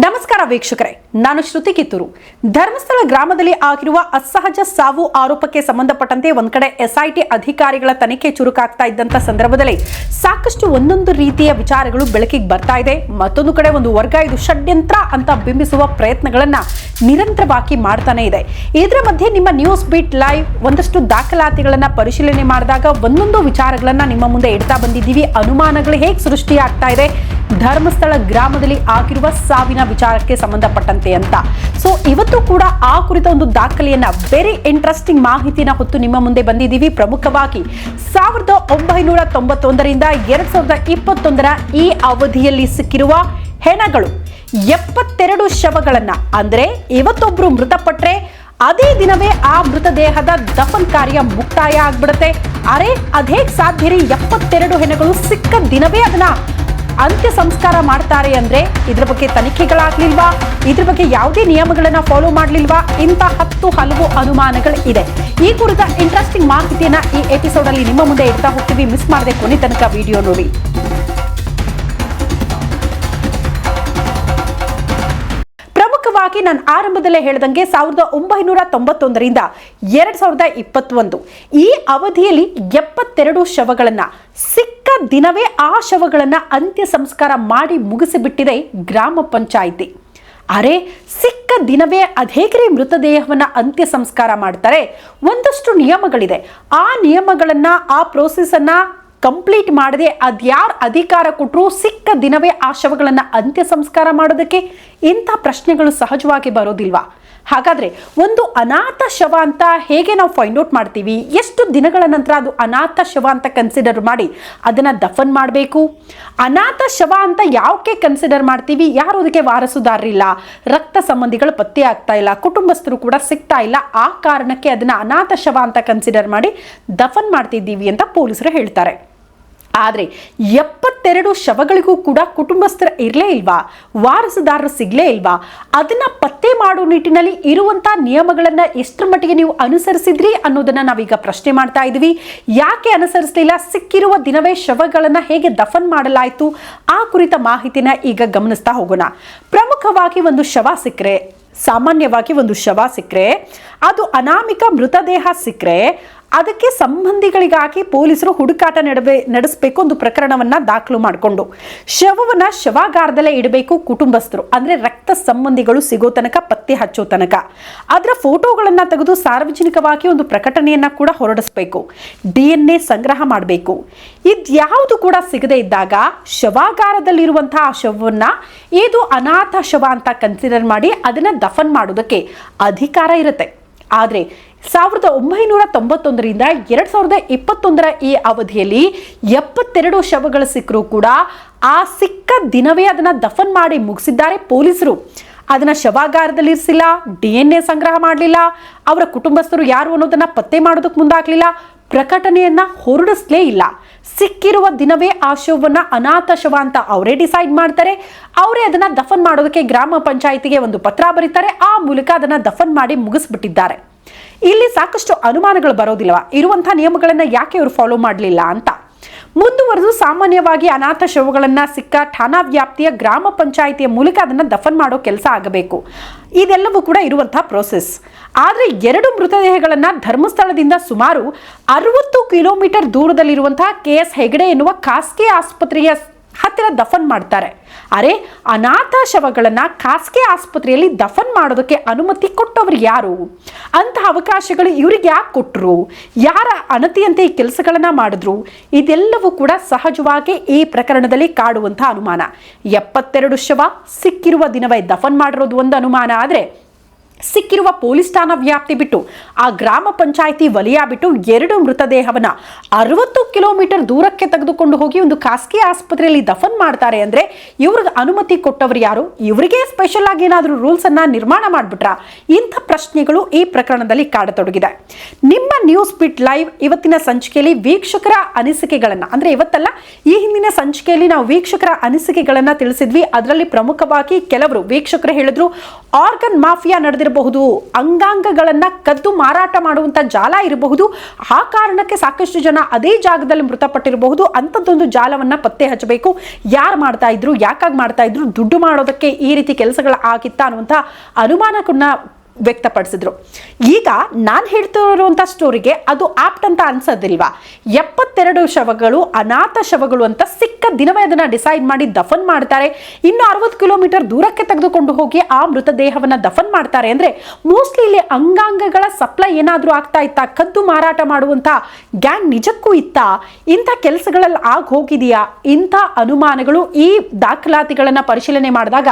Дамы ನಮಸ್ಕಾರ ವೀಕ್ಷಕರೇ, ನಾನು ಶ್ರುತಿ ಕಿತ್ತೂರು. ಧರ್ಮಸ್ಥಳ ಗ್ರಾಮದಲ್ಲಿ ಆಗಿರುವ ಅಸಹಜ ಸಾವು ಆರೋಪಕ್ಕೆ ಸಂಬಂಧಪಟ್ಟಂತೆ ಒಂದ್ ಕಡೆ ಎಸ್ಐಟಿ ಅಧಿಕಾರಿಗಳ ತನಿಖೆ ಚುರುಕಾಗ್ತಾ ಇದ್ದಂತ ಸಂದರ್ಭದಲ್ಲಿ ಸಾಕಷ್ಟು ಒಂದೊಂದು ರೀತಿಯ ವಿಚಾರಗಳು ಬೆಳಕಿಗೆ ಬರ್ತಾ ಇದೆ. ಮತ್ತೊಂದು ಕಡೆ ಒಂದು ವರ್ಗ ಇದು ಷಡ್ಯಂತ್ರ ಅಂತ ಬಿಂಬಿಸುವ ಪ್ರಯತ್ನಗಳನ್ನ ನಿರಂತರವಾಗಿ ಮಾಡ್ತಾನೆ ಇದೆ. ಇದರ ಮಧ್ಯೆ ನಿಮ್ಮ ನ್ಯೂಸ್ ಬೀಟ್ ಲೈವ್ ಒಂದಷ್ಟು ದಾಖಲಾತಿಗಳನ್ನ ಪರಿಶೀಲನೆ ಮಾಡಿದಾಗ ಒಂದೊಂದು ವಿಚಾರಗಳನ್ನ ನಿಮ್ಮ ಮುಂದೆ ಇಡ್ತಾ ಬಂದಿದ್ದೀವಿ. ಅನುಮಾನಗಳು ಹೇಗೆ ಸೃಷ್ಟಿಯಾಗ್ತಾ ಇದೆ. ಧರ್ಮಸ್ಥಳ ಗ್ರಾಮದಲ್ಲಿ ಆಗಿರುವ ಸಾವಿನ ವಿಚಾರಕ್ಕೆ ಸಂಬಂಧಪಟ್ಟಂತೆ ಅಂತ. ಸೊ ಇವತ್ತು ಕೂಡ ಆ ಕುರಿತ ಒಂದು ದಾಖಲೆಯನ್ನ ವೆರಿ ಇಂಟ್ರೆಸ್ಟಿಂಗ್ ಮಾಹಿತಿನ ಹೊತ್ತು ನಿಮ್ಮ ಮುಂದೆ ಬಂದಿದ್ದೀವಿ. ಪ್ರಮುಖವಾಗಿ ಸಾವಿರದ ಒಂಬೈನೂರ ತೊಂಬತ್ತೊಂದರಿಂದ ಎರಡ್ ಸಾವಿರದ ಇಪ್ಪತ್ತೊಂದರ ಈ ಅವಧಿಯಲ್ಲಿ ಸಿಕ್ಕಿರುವ ಹೆಣಗಳು ಎಪ್ಪತ್ತೆರಡು ಶವಗಳನ್ನ, ಅಂದ್ರೆ ಇವತ್ತೊಬ್ರು ಮೃತಪಟ್ರೆ ಅದೇ ದಿನವೇ ಆ ಮೃತದೇಹದ ದಫನ್ ಕಾರ್ಯ ಮುಕ್ತಾಯ ಆಗ್ಬಿಡುತ್ತೆ. ಅರೆ, ಅದೇ ಸಾಧ್ಯ ರೀ ಎಪ್ಪತ್ತೆರಡು ಹೆಣಗಳು ಸಿಕ್ಕ ದಿನವೇ ಅದನ್ನ ಅಂತ್ಯ ಸಂಸ್ಕಾರ ಮಾಡ್ತಾರೆ ಅಂದ್ರೆ ಇದ್ರ ಬಗ್ಗೆ ತನಿಖೆಗಳಾಗ್ಲಿಲ್ವಾ? ಇದ್ರ ಬಗ್ಗೆ ಯಾವುದೇ ನಿಯಮಗಳನ್ನ ಫಾಲೋ ಮಾಡ್ಲಿಲ್ವಾ? ಇಂಥ ಹತ್ತು ಹಲವು ಅನುಮಾನಗಳು ಇದೆ ಈ ಕುರಿತ ಇಂಟ್ರೆಸ್ಟಿಂಗ್ ಮಾಹಿತಿಯನ್ನ ಈ ಎಪಿಸೋಡ್ ಅಲ್ಲಿ ನಿಮ್ಮ ಮುಂದೆ ಇಡ್ತಾ ಹೋಗ್ತೀವಿ. ಮಿಸ್ ಮಾಡದೆ ಕೊನೆ ತನಕ ವಿಡಿಯೋ ನೋಡಿ. ಪ್ರಮುಖವಾಗಿ ನಾನು ಆರಂಭದಲ್ಲೇ ಹೇಳಿದಂಗೆ ಸಾವಿರದ ಒಂಬೈನೂರ ತೊಂಬತ್ತೊಂದರಿಂದ ಎರಡ್ ಸಾವಿರದ ಇಪ್ಪತ್ತೊಂದು. ಈ ಅವಧಿಯಲ್ಲಿ ಎಪ್ಪತ್ತೆರಡು ಶವಗಳನ್ನ ದಿನವೇ ಆ ಶವಗಳನ್ನು ಅಂತ್ಯ ಸಂಸ್ಕಾರ ಮಾಡಿ ಮುಗಿಸಿಬಿಟ್ಟಿದೆ ಗ್ರಾಮ ಪಂಚಾಯಿತಿ. ಅರೆ, ಸಿಕ್ಕ ದಿನವೇ ಅದೇಗ್ರಿ ಮೃತದೇಹವನ್ನು ಅಂತ್ಯ ಸಂಸ್ಕಾರ ಮಾಡ್ತಾರೆ? ಒಂದಷ್ಟು ನಿಯಮಗಳಿದೆ. ಆ ನಿಯಮಗಳನ್ನ, ಆ ಪ್ರೋಸೆಸನ್ನು ಕಂಪ್ಲೀಟ್ ಮಾಡದೆ ಅದ್ಯಾರು ಅಧಿಕಾರ ಕೊಟ್ಟರು ಸಿಕ್ಕ ದಿನವೇ ಆ ಶವಗಳನ್ನು ಅಂತ್ಯ ಸಂಸ್ಕಾರ ಮಾಡೋದಕ್ಕೆ ಇಂಥ ಪ್ರಶ್ನೆಗಳು ಸಹಜವಾಗಿ ಬರೋದಿಲ್ವಾ? ಹಾಗಾದ್ರೆ ಒಂದು ಅನಾಥ ಶವ ಅಂತ ಹೇಗೆ ನಾವು ಫೈಂಡ್ ಔಟ್ ಮಾಡ್ತೀವಿ? ಎಷ್ಟು ದಿನಗಳ ನಂತರ ಅದು ಅನಾಥ ಶವ ಅಂತ ಕನ್ಸಿಡರ್ ಮಾಡಿ ಅದನ್ನ ದಫನ್ ಮಾಡಬೇಕು? ಅನಾಥ ಶವ ಅಂತ ಯಾವಕ್ಕೆ ಕನ್ಸಿಡರ್ ಮಾಡ್ತೀವಿ? ಯಾರು ಅದಕ್ಕೆ ವಾರಸುದಾರರಿಲ್ಲ? ರಕ್ತ ಸಂಬಂಧಿಗಳು ಪತ್ತೆ ಆಗ್ತಾ ಇಲ್ಲ, ಕುಟುಂಬಸ್ಥರು ಕೂಡ ಸಿಗ್ತಾ ಇಲ್ಲ. ಆ ಕಾರಣಕ್ಕೆ ಅದನ್ನ ಅನಾಥ ಶವ ಅಂತ ಕನ್ಸಿಡರ್ ಮಾಡಿ ದಫನ್ ಮಾಡ್ತಿದ್ದೀವಿ ಅಂತ ಪೊಲೀಸರು ಹೇಳ್ತಾರೆ. ಆದರೆ ಎಪ್ಪತ್ತೆರಡು ಶವಗಳಿಗೂ ಕೂಡ ಕುಟುಂಬಸ್ಥರ ಇರಲೇ ಇಲ್ವಾ? ವಾರಸುದಾರರು ಸಿಗಲೇ ಇಲ್ವಾ? ಅದನ್ನ ಪತ್ತೆ ಮಾಡೋ ನಿಟ್ಟಿನಲ್ಲಿ ಇರುವಂಥ ನಿಯಮಗಳನ್ನು ಎಷ್ಟರ ಮಟ್ಟಿಗೆ ನೀವು ಅನುಸರಿಸಿದ್ರಿ ಅನ್ನೋದನ್ನ ನಾವೀಗ ಪ್ರಶ್ನೆ ಮಾಡ್ತಾ ಇದೀವಿ. ಯಾಕೆ ಅನುಸರಿಸಲಿಲ್ಲ? ಸಿಕ್ಕಿರುವ ದಿನವೇ ಶವಗಳನ್ನ ಹೇಗೆ ದಫನ್ ಮಾಡಲಾಯಿತು? ಆ ಕುರಿತ ಮಾಹಿತಿನ ಈಗ ಗಮನಿಸ್ತಾ ಹೋಗೋಣ. ಪ್ರಮುಖವಾಗಿ ಒಂದು ಶವ ಸಿಕ್ಕರೆ, ಸಾಮಾನ್ಯವಾಗಿ ಒಂದು ಶವ ಸಿಕ್ಕರೆ, ಅದು ಅನಾಮಿಕ ಮೃತದೇಹ ಸಿಕ್ಕರೆ ಅದಕ್ಕೆ ಸಂಬಂಧಿಗಳಿಗಾಗಿ ಪೊಲೀಸರು ಹುಡುಕಾಟ ನಡಬೇ ನಡೆಸಬೇಕು ಒಂದು ಪ್ರಕರಣವನ್ನ ದಾಖಲು ಮಾಡಿಕೊಂಡು. ಶವವನ್ನು ಶವಾಗಾರದಲ್ಲೇ ಇಡಬೇಕು ಕುಟುಂಬಸ್ಥರು. ಅಂದ್ರೆ ರಕ್ತ ಸಂಬಂಧಿಗಳು ಸಿಗೋ ತನಕ, ಪತ್ತೆ ಹಚ್ಚೋ ತನಕ. ಅದರ ಫೋಟೋಗಳನ್ನು ತೆಗೆದು ಸಾರ್ವಜನಿಕವಾಗಿ ಒಂದು ಪ್ರಕಟಣೆಯನ್ನ ಕೂಡ ಹೊರಡಿಸಬೇಕು. ಡಿ ಎನ್ ಎ ಸಂಗ್ರಹ ಮಾಡಬೇಕು. ಇದ್ಯಾವುದು ಕೂಡ ಸಿಗದೇ ಇದ್ದಾಗ ಶವಾಗಾರದಲ್ಲಿರುವಂತಹ ಆ ಶವವನ್ನ ಇದು ಅನಾಥ ಶವ ಅಂತ ಕನ್ಸಿಡರ್ ಮಾಡಿ ಅದನ್ನ ದಫನ್ ಮಾಡೋದಕ್ಕೆ ಅಧಿಕಾರ ಇರುತ್ತೆ. ಆದರೆ ಸಾವಿರದ ಒಂಬೈನೂರ ತೊಂಬತ್ತೊಂದರಿಂದ ಎರಡು ಸಾವಿರದ ಇಪ್ಪತ್ತೊಂದರ ಈ ಅವಧಿಯಲ್ಲಿ ಎಪ್ಪತ್ತೆರಡು ಶವಗಳು ಸಿಕ್ಕರೂ ಕೂಡ ಆ ಸಿಕ್ಕ ದಿನವೇ ಅದನ್ನ ದಫನ್ ಮಾಡಿ ಮುಗಿಸಿದ್ದಾರೆ ಪೊಲೀಸರು. ಅದನ್ನ ಶವಾಗಾರದಲ್ಲಿ ಇರಿಸಿಲ್ಲ, ಡಿ ಎನ್ ಎ ಸಂಗ್ರಹ ಮಾಡಲಿಲ್ಲ, ಅವರ ಕುಟುಂಬಸ್ಥರು ಯಾರು ಅನ್ನೋದನ್ನ ಪತ್ತೆ ಮಾಡೋದಕ್ಕೆ ಮುಂದಾಗಲಿಲ್ಲ ಪ್ರಕಟಣೆಯನ್ನ ಹೊರಡಿಸ್ಲೇ ಇಲ್ಲ. ಸಿಕ್ಕಿರುವ ದಿನವೇ ಆ ಶವನ್ನ ಅನಾಥ ಶವ ಅಂತ ಅವರೇ ಡಿಸೈಡ್ ಮಾಡ್ತಾರೆ. ಅವರೇ ಅದನ್ನ ದಫನ್ ಮಾಡೋದಕ್ಕೆ ಗ್ರಾಮ ಪಂಚಾಯಿತಿಗೆ ಒಂದು ಪತ್ರ ಬರೀತಾರೆ. ಆ ಮೂಲಕ ಅದನ್ನ ದಫನ್ ಮಾಡಿ ಮುಗಿಸ್ಬಿಟ್ಟಿದ್ದಾರೆ. ಇಲ್ಲಿ ಸಾಕಷ್ಟು ಅನುಮಾನಗಳು ಬರೋದಿಲ್ವಾ? ಇರುವಂತಹ ನಿಯಮಗಳನ್ನ ಯಾಕೆ ಅವರು ಫಾಲೋ ಮಾಡಲಿಲ್ಲ ಅಂತ? ಮುಂದುವರೆದು ಸಾಮಾನ್ಯವಾಗಿ ಅನಾಥ ಶವಗಳನ್ನು ಸಿಕ್ಕ ಠಾಣಾ ವ್ಯಾಪ್ತಿಯ ಗ್ರಾಮ ಪಂಚಾಯಿತಿಯ ಮೂಲಕ ಅದನ್ನ ದಫನ್ ಮಾಡೋ ಕೆಲಸ ಆಗಬೇಕು. ಇದೆಲ್ಲವೂ ಕೂಡ ಇರುವಂತಹ ಪ್ರೋಸೆಸ್ ಆದರೆ ಎರಡು ಮೃತದೇಹಗಳನ್ನು ಧರ್ಮಸ್ಥಳದಿಂದ ಸುಮಾರು ಅರವತ್ತು ಕಿಲೋಮೀಟರ್ ದೂರದಲ್ಲಿರುವಂತಹ ಕೆ ಎಸ್ ಹೆಗಡೆ ಎನ್ನುವ ಖಾಸಗಿ ಆಸ್ಪತ್ರೆಯ ಹತ್ತಿರ ದಫನ್ ಮಾಡ್ತಾರೆ. ಅರೆ, ಅನಾಥ ಶವಗಳನ್ನ ಖಾಸಗಿ ಆಸ್ಪತ್ರೆಯಲ್ಲಿ ದಫನ್ ಮಾಡೋದಕ್ಕೆ ಅನುಮತಿ ಕೊಟ್ಟವರು ಯಾರು? ಅಂತಹ ಅವಕಾಶಗಳು ಇವ್ರಿಗೆ ಯಾಕೆ ಕೊಟ್ಟರು ಯಾರ ಅನತಿಯಂತೆ ಈ ಕೆಲಸಗಳನ್ನ ಮಾಡಿದ್ರು? ಇದೆಲ್ಲವೂ ಕೂಡ ಸಹಜವಾಗಿ ಈ ಪ್ರಕರಣದಲ್ಲಿ ಕಾಡುವಂತಹ ಅನುಮಾನ. ಎಪ್ಪತ್ತೆರಡು ಶವ ಸಿಕ್ಕಿರುವ ದಿನವೇ ದಫನ್ ಮಾಡಿರೋದು ಒಂದು ಅನುಮಾನ. ಆದರೆ ಸಿಕ್ಕಿರುವ ಪೊಲೀಸ್ ಠಾಣಾ ವ್ಯಾಪ್ತಿ ಬಿಟ್ಟು ಆ ಗ್ರಾಮ ಪಂಚಾಯಿತಿ ವಲಯ ಬಿಟ್ಟು ಎರಡು ಮೃತದೇಹವನ್ನ ಅರವತ್ತು ಕಿಲೋಮೀಟರ್ ದೂರಕ್ಕೆ ತೆಗೆದುಕೊಂಡು ಹೋಗಿ ಒಂದು ಖಾಸಗಿ ಆಸ್ಪತ್ರೆಯಲ್ಲಿ ದಫನ್ ಮಾಡ್ತಾರೆ ಅಂದ್ರೆ ಇವ್ರಿಗೆ ಅನುಮತಿ ಕೊಟ್ಟವರು ಯಾರು? ಇವರಿಗೆ ಸ್ಪೆಷಲ್ ಆಗಿ ಏನಾದರೂ ರೂಲ್ಸ್ ಅನ್ನ ನಿರ್ಮಾಣ ಮಾಡ್ಬಿಟ್ರ? ಇಂಥ ಪ್ರಶ್ನೆಗಳು ಈ ಪ್ರಕರಣದಲ್ಲಿ ಕಾಡತೊಡಗಿದೆ. ನಿಮ್ಮ ನ್ಯೂಸ್ ಬಿಟ್ ಲೈವ್ ಇವತ್ತಿನ ಸಂಚಿಕೆಯಲ್ಲಿ ವೀಕ್ಷಕರ ಅನಿಸಿಕೆಗಳನ್ನ, ಅಂದ್ರೆ ಇವತ್ತಲ್ಲ, ಈ ಹಿಂದಿನ ಸಂಚಿಕೆಯಲ್ಲಿ ನಾವು ವೀಕ್ಷಕರ ಅನಿಸಿಕೆಗಳನ್ನ ತಿಳಿಸಿದ್ವಿ. ಅದರಲ್ಲಿ ಪ್ರಮುಖವಾಗಿ ಕೆಲವರು ವೀಕ್ಷಕರು ಹೇಳಿದ್ರು, ಆರ್ಗನ್ ಮಾಫಿಯಾ ನಡೆದಿರಬಹುದು, ಅಂಗಾಂಗಗಳನ್ನು ಕದ್ದು ಮಾರಾಟ ಮಾಡುವಂತ ಜಾಲ ಇರಬಹುದು, ಆ ಕಾರಣಕ್ಕೆ ಸಾಕಷ್ಟು ಜನ ಅದೇ ಜಾಗದಲ್ಲಿ ಮೃತಪಟ್ಟಿರಬಹುದು, ಅಂಥದ್ದೊಂದು ಜಾಲವನ್ನ ಪತ್ತೆ ಹಚ್ಚಬೇಕು. ಯಾರು ಮಾಡ್ತಾ ಇದ್ರು, ಯಾಕಾಗಿ ಮಾಡ್ತಾ ಇದ್ರು, ದುಡ್ಡು ಮಾಡೋದಕ್ಕೆ ಈ ರೀತಿ ಕೆಲಸಗಳು ಆಗಿತ್ತ ಅನ್ನುವಂಥ ಅನುಮಾನಕ್ಕನ್ನ ವ್ಯಕ್ತಪಡಿಸಿದ್ರು. ಈಗ ನಾನು ಹೇಳ್ತಿರುವಂಥ ಸ್ಟೋರಿಗೆ ಅದು ಆಪ್ಟ್ ಅಂತ ಅನ್ಸೋದಿಲ್ವಾ? ಎಪ್ಪತ್ತೆರಡು ಶವಗಳು, ಅನಾಥ ಶವಗಳು ಅಂತ ಸಿಕ್ಕ ದಿನವೇ ಅದನ್ನ ಡಿಸೈಡ್ ಮಾಡಿ ದಫನ್ ಮಾಡ್ತಾರೆ. ಇನ್ನು ಅರವತ್ತು ಕಿಲೋಮೀಟರ್ ದೂರಕ್ಕೆ ತೆಗೆದುಕೊಂಡು ಹೋಗಿ ಆ ಮೃತದೇಹವನ್ನ ದಫನ್ ಮಾಡ್ತಾರೆ. ಅಂದ್ರೆ ಮೋಸ್ಟ್ಲಿ ಇಲ್ಲಿ ಅಂಗಾಂಗಗಳ ಸಪ್ಲೈ ಏನಾದರೂ ಆಗ್ತಾ ಇತ್ತಾ? ಕದ್ದು ಮಾರಾಟ ಮಾಡುವಂತ ಗ್ಯಾಂಗ್ ನಿಜಕ್ಕೂ ಇತ್ತಾ? ಇಂಥ ಕೆಲಸಗಳಲ್ಲಿ ಆಗ ಹೋಗಿದೆಯಾ? ಇಂಥ ಅನುಮಾನಗಳು ಈ ದಾಖಲಾತಿಗಳನ್ನ ಪರಿಶೀಲನೆ ಮಾಡಿದಾಗ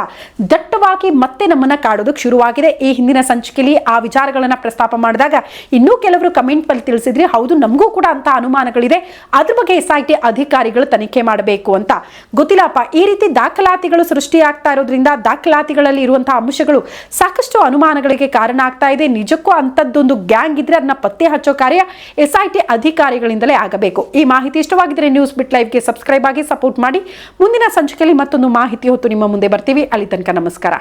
ದಟ್ಟವಾಗಿ ಮತ್ತೆ ನಮ್ಮನ್ನ ಕಾಡೋದಕ್ಕೆ ಶುರುವಾಗಿದೆ. ಈ ಹಿಂದಿನ ಸಂಚಿಕೆಯಲ್ಲಿ ಆ ವಿಚಾರಗಳನ್ನ ಪ್ರಸ್ತಾಪ ಮಾಡಿದಾಗ ಇನ್ನೂ ಕೆಲವರು ಕಮೆಂಟ್ ಬಲ್ಲಿ ತಿಳಿಸಿದ್ರಿ ಹೌದು, ನಮಗೂ ಕೂಡ ಅಂತ ಅನುಮಾನಗಳಿದೆ. ಅದ್ರ ಬಗ್ಗೆ ಎಸ್ ಐ ಟಿ ಅಧಿಕಾರಿಗಳು ತನಿಖೆ ಮಾಡಬೇಕು. ಅಂತ. ಗೊತ್ತಿಲ್ಲಪ್ಪ, ಈ ರೀತಿ ದಾಖಲಾತಿಗಳು ಸೃಷ್ಟಿಯಾಗ್ತಾ ಇರೋದ್ರಿಂದ ದಾಖಲಾತಿಗಳಲ್ಲಿ ಇರುವಂತಹ ಅಂಶಗಳು ಸಾಕಷ್ಟು ಅನುಮಾನಗಳಿಗೆ ಕಾರಣ ಆಗ್ತಾ ಇದೆ. ನಿಜಕ್ಕೂ ಅಂಥದ್ದೊಂದು ಗ್ಯಾಂಗ್ ಇದ್ರೆ ಅದನ್ನ ಪತ್ತೆ ಹಚ್ಚೋ ಕಾರ್ಯ ಎಸ್ ಐ ಟಿ ಅಧಿಕಾರಿಗಳಿಂದಲೇ ಆಗಬೇಕು. ಈ ಮಾಹಿತಿ ಇಷ್ಟವಾಗಿದ್ರೆ ನ್ಯೂಸ್ ಬಿಟ್ ಲೈವ್ಗೆ ಸಬ್ಸ್ಕ್ರೈಬ್ ಆಗಿ ಸಪೋರ್ಟ್ ಮಾಡಿ. ಮುಂದಿನ ಸಂಚಿಕೆಯಲ್ಲಿ ಮತ್ತೊಂದು ಮಾಹಿತಿ ಹೊತ್ತು ನಿಮ್ಮ ಮುಂದೆ ಬರ್ತೀವಿ. ಅಲ್ಲಿ ತನಕ ನಮಸ್ಕಾರ.